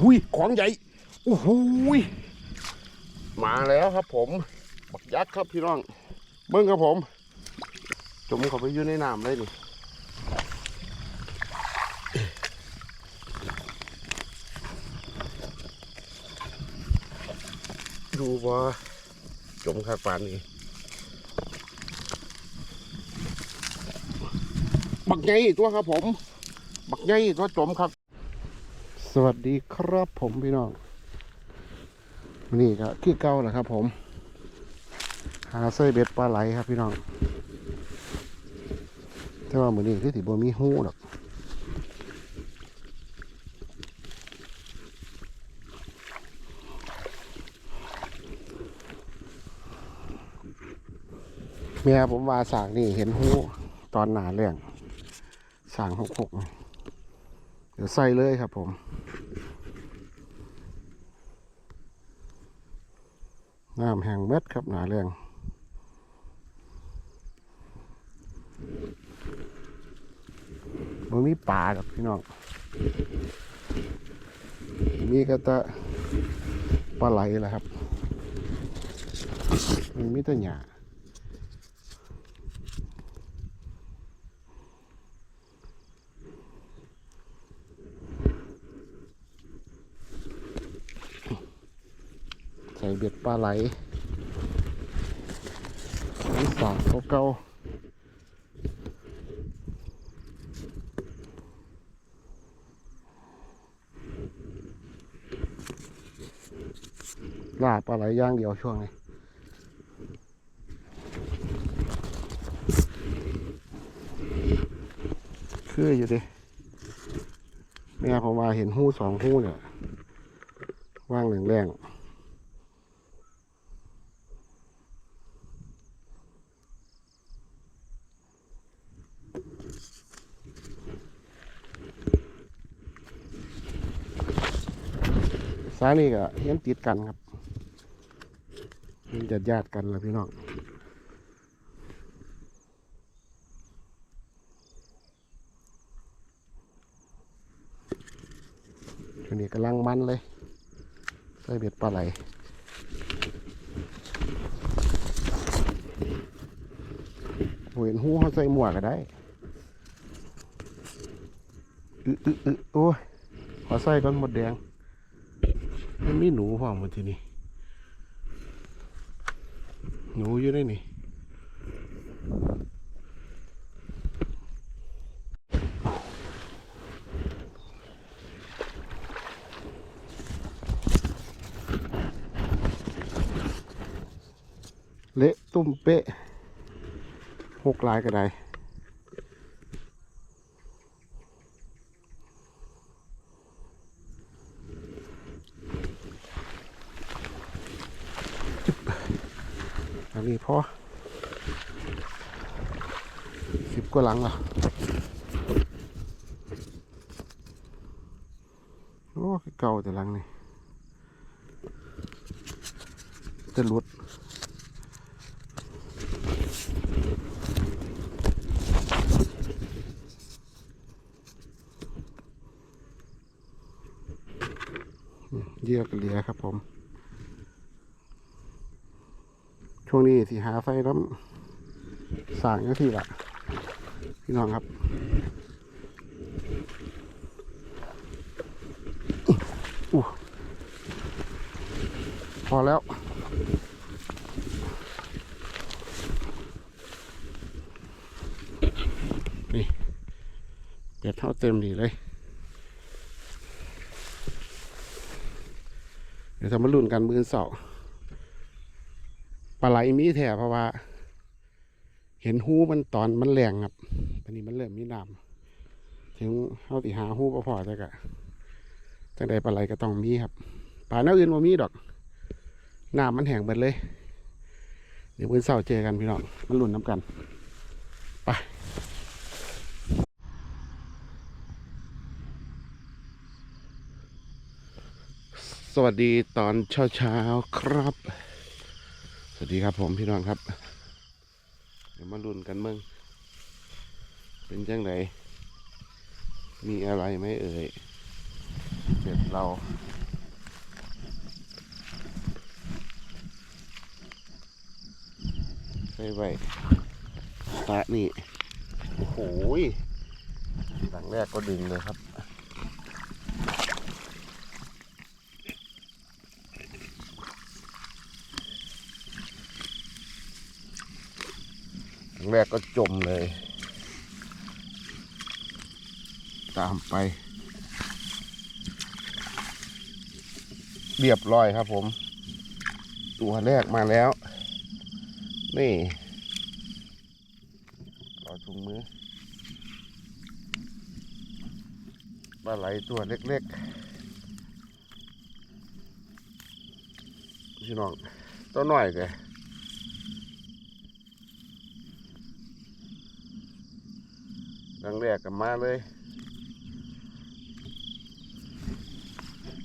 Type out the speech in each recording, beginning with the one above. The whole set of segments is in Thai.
หุยของใหญ่โอ้โหยมาแล้วครับผม บักยักษ์ครับพี่น้องเบิ้งครับผม จมเข้าไปอยู่ในน้ำเลยนี่ดูว่าจมข้างปานนี้บักใหญ่ตัวครับผม บักใหญ่ตัวจมครับ สวัสดีครับผมพี่น้อง นี่ก็คือเก่าแหละครับผม หาไส้เบ็ดปลาไหลครับพี่น้องแต่ว่าเหมือนนี้คือถือบ่มีหูหรอกเมียผมว่าสางนี่เห็นหูตอนหนาเรื่องสางหกหกเดี๋ยวใส่เลยครับผม น้ำแห้งเม็ดครับหนาเรื่องมันมีป่ากับพี่น้อง มีก็แตะปลาไหลแหละครับมันมีแต่หญ้า เบ็ดปลาไหลนี่สากเก่าล่าปลาไหลย่างเดียวช่วงนี้คืออยู่ดิแม่ผมว่าเห็นหู้สองหู้เนี่ยว่างแรงๆ สายนี่ก็ยังติดกันครับมันจะญาติกันแล้วพี่น้องช่วงนี้กำลังมันเลยใส่เบ็ดปลาไหลเห็นหูเขาใส่หมวกก็ได้อึอึอึโอ้ยขอใส่ก่อนหมดแดง มันมีหนูพร้อมหมดทีนี้หนูอยู่ในนี่เละตุ้มเป๊ะหกลายก็ได้ อันนี้พอสิบกว่าหลังละโอ้เก่าแต่หลังนี่จะหลุดเยื่อกเหลียครับผม ช่วงนี้สิหาไฟน้ำสางยังที่ละพี่น้องครับอู้พอแล้วนี่เบ็ดเท่าเต็มดีเลย เดี๋ยวทำมาลุ่นกันมือเสาร์ ปลาไหลมีแถเพราะว่า เห็นหูมันตอนมันแรงครับตอนนี้มันเริ่มมีน้ำถึงเอาติหาหูก็พอแต่กะจังใดปลาไหลก็ต้องมีครับปลาเน่าอื่นว่ามีดอกน้ำมันแห้งหมดเลย เดี๋ยวเพื่อนเศร้าเจอกันพี่น้องมันหลุ่นน้ำกันไปสวัสดีตอนเช้าๆครับ วัสดีครับผมพี่น้องครับ เดี๋ยวมาลุ้นกันเมืองเป็นจังไดมีอะไรไหมเอ่ยเสร็จเราใส่ไว้ตะนี่ โอ้โหหลังแรกก็ดึงเลยครับ แรกก็จมเลย ตามไป เรียบร้อยครับผม ตัวแรกมาแล้ว นี่รอถุงมือปลาไหลตัวเล็กๆ พี่น้องตัวน้อยแก ดังแรกกับมาเลย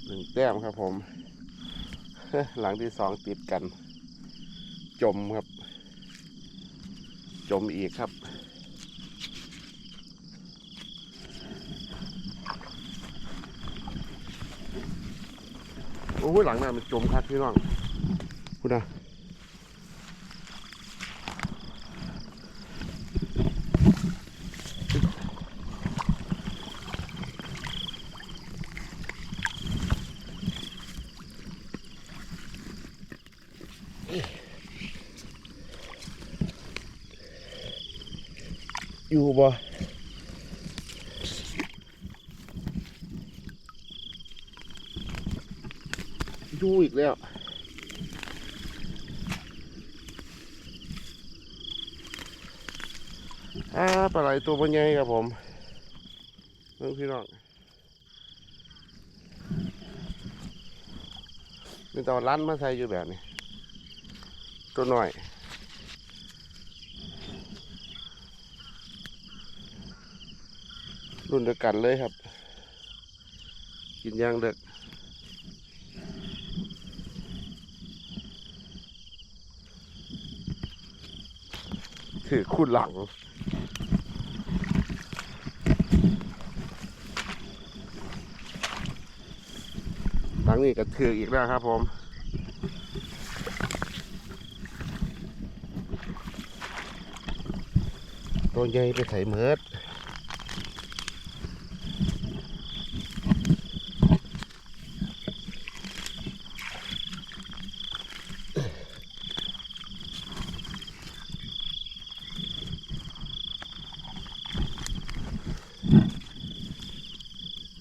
หนึ่งแต้มครับผม หลังที่สองติดกัน จมครับ จมอีกครับโอ้ยหลังนั้นมันจมครับพี่น้องคุณนะ อยู่บ่อยู่อีกแล้วอ่าปลาไหลตัวมันใหญ่ครับผมเพื่อนพี่น้องนี่ตอนร้นมาใส่อยู่แบบนี้ ตัวหน่อยรุ่นเดียวกันเลยครับ กินยางเด็กถือคู่หลังหลังนี้ก็ถืออีกแล้วครับผม ตัวใหญ่ไปใส่เมิด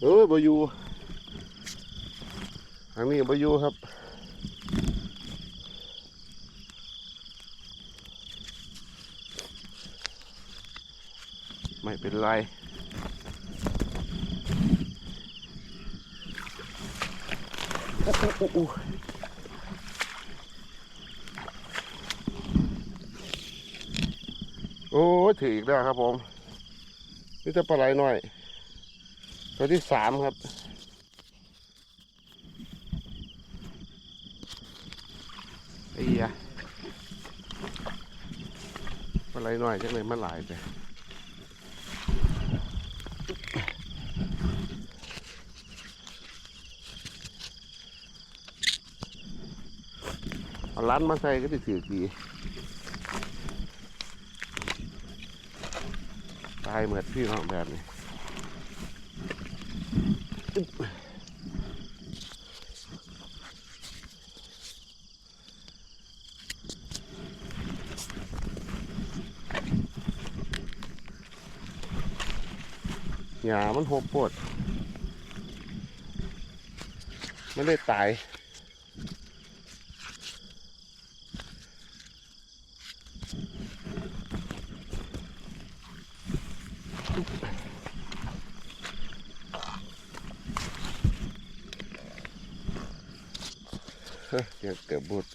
เออบอยู่ทางนี้บอยู่ครับ ไม่เป็นไร โอ้โหโอ้โอ้ถืออีกแล้วครับผม นี่จะปลาไหลหน่อย ตัวที่สามครับ ไอ้ยะปลาไหลหน่อยจังเลยมันหลายไป เอาล้านมาใส่ก็จะถือดีตายเหมือนพี่น้องแบบนี้หยามันหบปวดไม่ได้ตาย เกือบเกือบบุด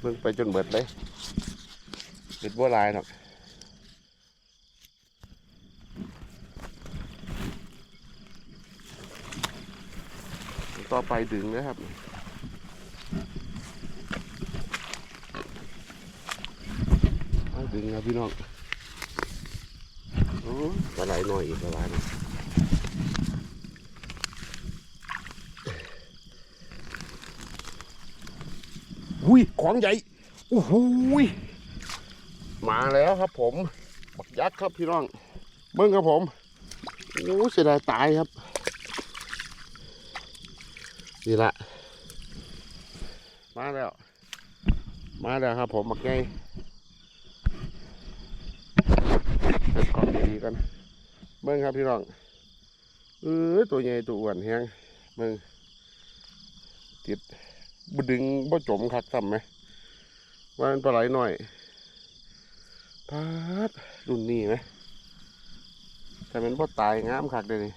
เบิ่งไปจนเบิดเลยเบิดบัวลายหรอกต่อไปดึงนะครับเอาดึ งครับพี่น้องปลาไหลหน่อยอีกปลาไหลหน่อยอุ้ยของใหญ่โอ้โหยมาแล้วครับผมบักยักษ์ครับพี่น้อง เบิ้งครับผมโอ้เสียดายตายครับนี่ละมาแล้ว มาแล้วครับผมบักไงเฮ็ดของดีๆ กันเบิ้งครับพี่น้องเออตัวใหญ่ตัวอ้วนแฮงเบิ้งติดบดึงบ่จมคักทำไหมว่ามันปลาไหลหน่อยพาดรุ่นนี้ไหมแต่มันบ่ตายงามคักเลยนี่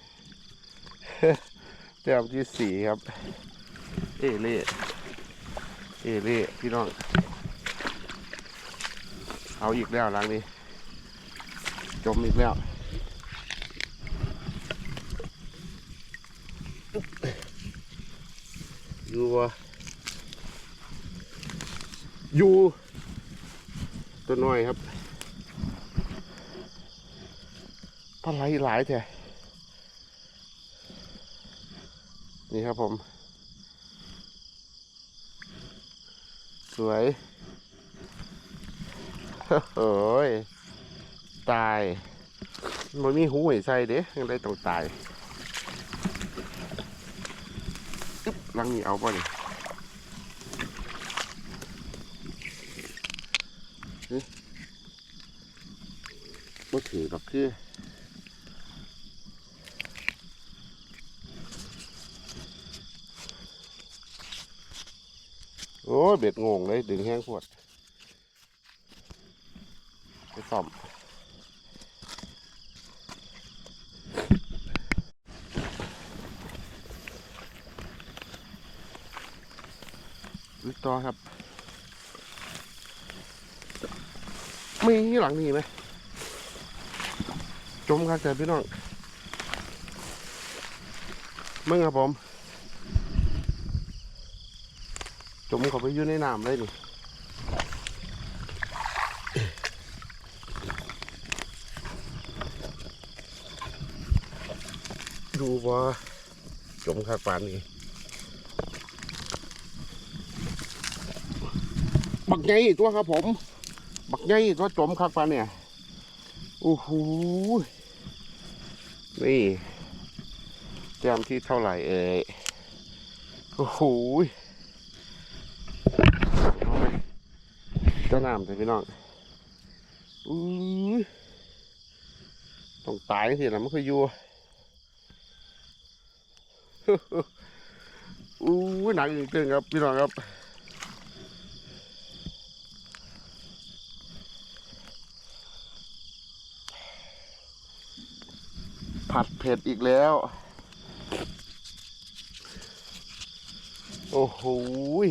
แต้มที่สี่ครับ เอเล่เอเล่พี่น้อง เอาอีกแล้วหลังนี้ จมอีกแล้วอยู่วะอยู่ตัวน้อยครับปลาไหลหลายแท้นี่ครับผม สวยโอ้ย ตายมันมีหูให้ใส่เด้ยังได้ต้องตายอึ๊บลังนี้เอาป่ะนี่บ่ถือหรอกคือโอ้ยเบ็ดงงเลย ดึงแห้งขวดไปซ่อม ต่อครับมีหลังนี้ไหมจมครับแต่พี่น้องมึงครับผม จมเขาไปอยู่ในน้ำเลยนี่ดูว่าจมคากปานนี่ บักใหญ่ตัวครับผม บักใหญ่ตัวจมคากปานเนี่ยโอ้โหนี่แต้มที่เท่าไหร่เอ่ยโอ้โหเจ้าน้ำแต่พี่น้องอุ้ต้องตายสินะมันเคยอยู่อู้หนักจริงๆครับพี่น้องครับ ผัดเผ็ดอีกแล้ว โอ้โหย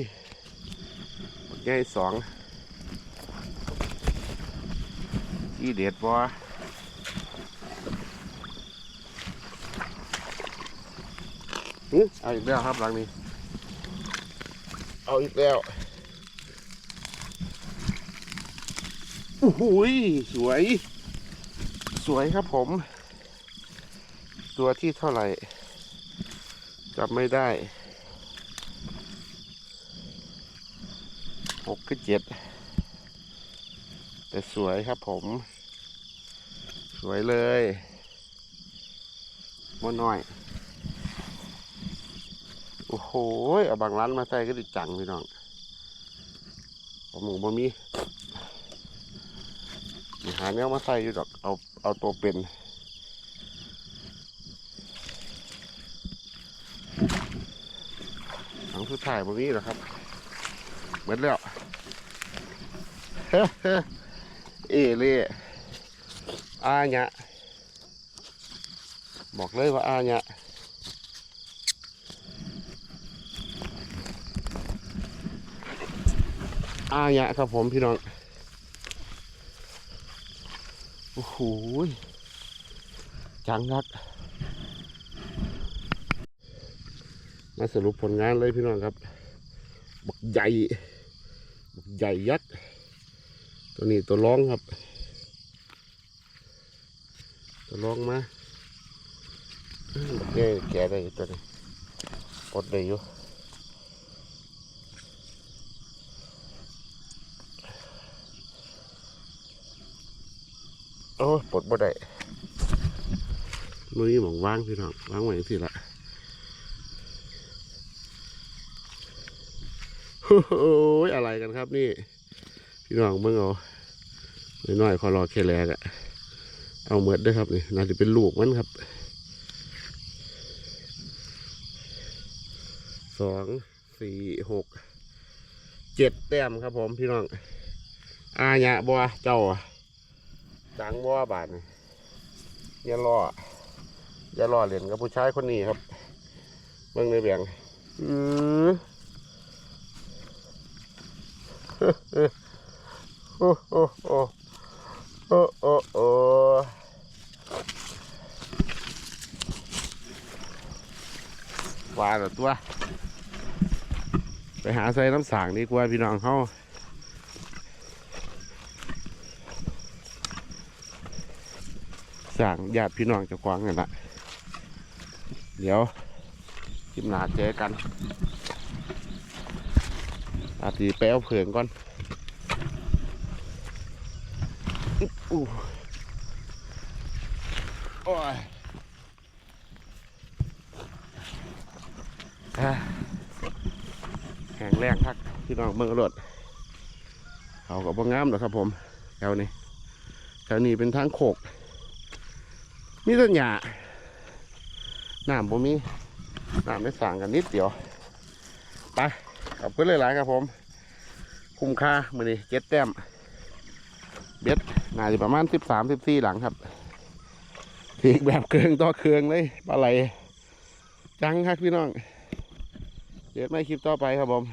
ใหญ่สองที่เด็ดบ่หึเอาอีกแล้วครับหลังนี้ เอาอีกแล้วโอ้โหยสวย สวยครับผม ตัวที่เท่าไหร่จับไม่ได้หกก็เจ็ดแต่สวยครับผม สวยเลยมัน้อย โอ้โหเอาบางร้านมาใส่ก็ดิจังพี่น้องผมหมูบะมีหาเนี้ยมาใส่อยู่ดอกเอาเอาตัวเป็นหลัง สุดท้ายบะมีเหรอครับเหมือนแล้วเอเล่อาญะบอกเลยว่าอาญะอาญะครับผมพี่น้องโอ้โหจังครับ มาสรุปผลงานเลยพี่น้องครับ บักใหญ่บักใหญ่ยักษ์ตัวนี้ตัวร้องครับ ตัวร้องมาบักแก่แก่ได้ตัวนี้ปลดได้อยู่โอ้ปลดบ่ได้มือนี้หมองว่างพี่น้องว่างไว้สิละ โอ้ยอะไรกันครับนี่ พี่น้องเมื่งเอาน้อยๆขอรอแค่แรกอะเอาเมือดด้วยครับนี่น่าจะเป็นลูกมันครับสองสี่หกเจ็ดแต้มครับผมพี่น้องอาญะบัวเจ้าดังบัวบาทนี่อย่าล่ออย่าล่อเล่นกับผู้ชายคนนี้ครับเบิ่งในเบียงอือ โอ้โอ้โอ้โอ้โอ้โอ้ว่าแต่ตัว ไปหาใส่น้ำสางดีกว่าพี่น้องเขาสางญาติพี่น้องจะกวางกันละเดี๋ยวคลิปหนาเจอกัน อาทีไปเอาเผืองก่อนอู้โอ้ยแข็งแรงทักพี่น้องเมืองรถเขากับว่างามหรอครับผมแถวนี้แถวนี้เป็นทางโขกมีต้นหญ้าน้ำบ่มีน้ำได้สั่งกันนิดเดียว ไป ขอบคุณหลายๆครับผม คุ้มค่ามือนี้เจ็ดแต้ม เบ็ดน่าจะประมาณสิบสามสิบสี่หลังครับถีกแบบเครื่องต่อเครื่องเลยปลาไหล จังครับพี่น้อง เดี๋ยวไม่คลิปต่อไปครับผม